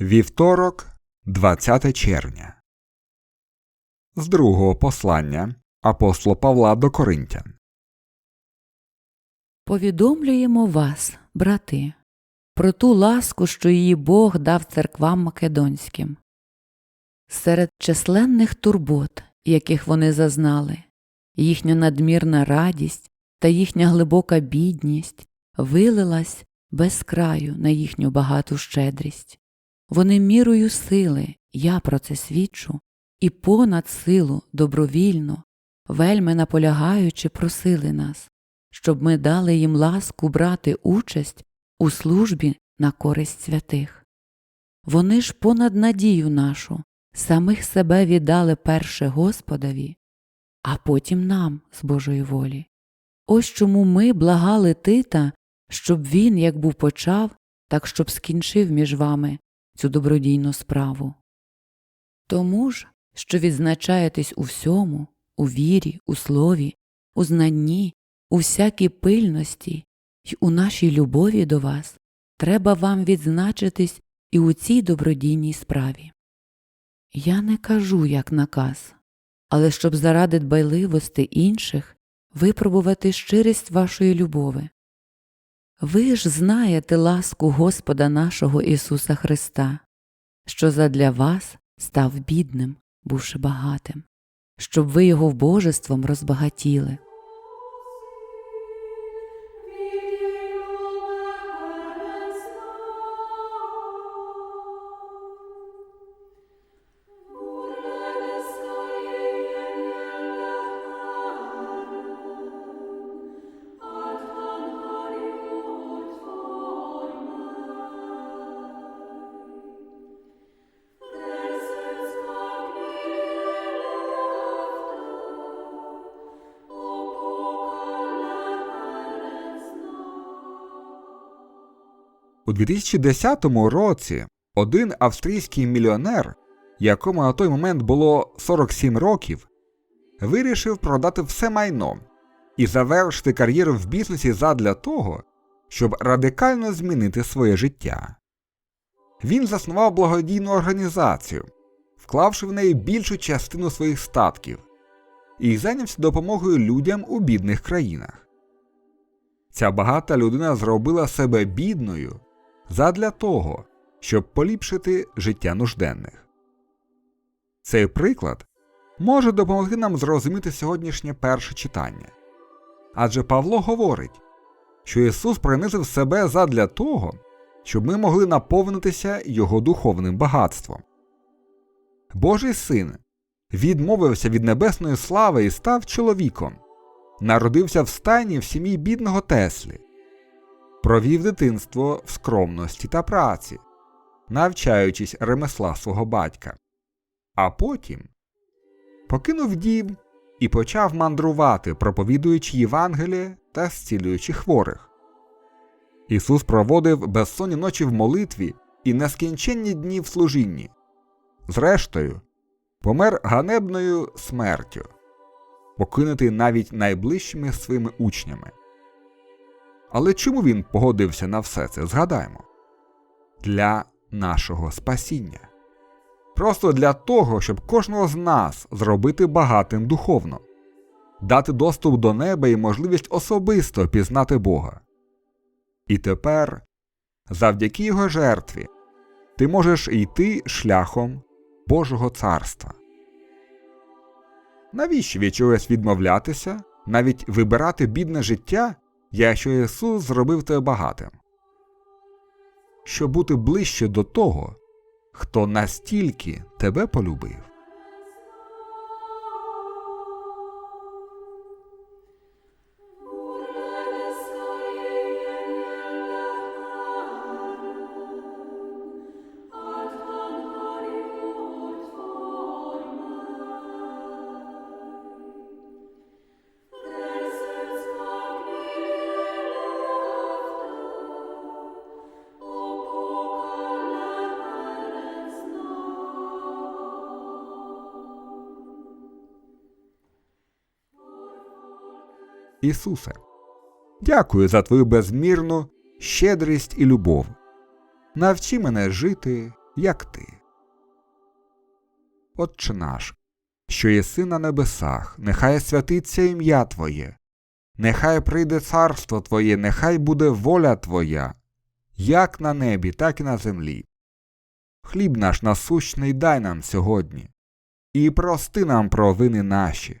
Вівторок, 20 червня. З другого послання апостола Павла до Коринтян. Повідомлюємо вас, брати, про ту ласку, що її Бог дав церквам македонським. Серед численних турбот, яких вони зазнали, їхня надмірна радість та їхня глибока бідність вилилась без краю на їхню багату щедрість. Вони мірою сили, я про це свідчу, і понад силу добровільно, вельми наполягаючи, просили нас, щоб ми дали їм ласку брати участь у службі на користь святих. Вони ж понад надію нашу самих себе віддали перше Господові, а потім нам з Божої волі. Ось чому ми благали Тита, щоб він, як був почав, так щоб скінчив між вами цю добродійну справу. Тому ж, що відзначаєтесь у всьому, у вірі, у слові, у знанні, у всякій пильності й у нашій любові до вас, треба вам відзначитись і у цій добродійній справі. Я не кажу як наказ, але щоб заради дбайливості інших випробувати щирість вашої любови. Ви ж знаєте ласку Господа нашого Ісуса Христа, що задля вас став бідним, бувши багатим, щоб ви його вбожеством розбагатіли. У 2010 році один австрійський мільйонер, якому на той момент було 47 років, вирішив продати все майно і завершити кар'єру в бізнесі задля того, щоб радикально змінити своє життя. Він заснував благодійну організацію, вклавши в неї більшу частину своїх статків, і зайнявся допомогою людям у бідних країнах. Ця багата людина зробила себе бідною задля того, щоб поліпшити життя нужденних. Цей приклад може допомогти нам зрозуміти сьогоднішнє перше читання. Адже Павло говорить, що Ісус принизив себе задля того, щоб ми могли наповнитися Його духовним багатством. Божий син відмовився від небесної слави і став чоловіком, народився в стайні в сім'ї бідного Теслі, провів дитинство в скромності та праці, навчаючись ремесла свого батька, а потім покинув дім і почав мандрувати, проповідуючи Євангеліє та зцілюючи хворих. Ісус проводив безсонні ночі в молитві і нескінченні дні в служінні. Зрештою, помер ганебною смертю, покинутий навіть найближчими своїми учнями. Але чому він погодився на все це? Згадаємо для нашого спасіння. Просто для того, щоб кожного з нас зробити багатим духовно, дати доступ до неба і можливість особисто пізнати Бога. І тепер, завдяки Його жертві, ти можеш йти шляхом Божого царства. Навіщо від чогось відмовлятися, навіть вибирати бідне життя, якщо Ісус зробив тебе багатим? Щоб бути ближче до того, хто настільки тебе полюбив. Ісусе, дякую за твою безмірну щедрість і любов. Навчи мене жити як ти. Отче наш, що єси на небесах, нехай святиться ім'я Твоє, нехай прийде царство Твоє, нехай буде воля Твоя, як на небі, так і на землі. Хліб наш насущний дай нам сьогодні, і прости нам провини наші,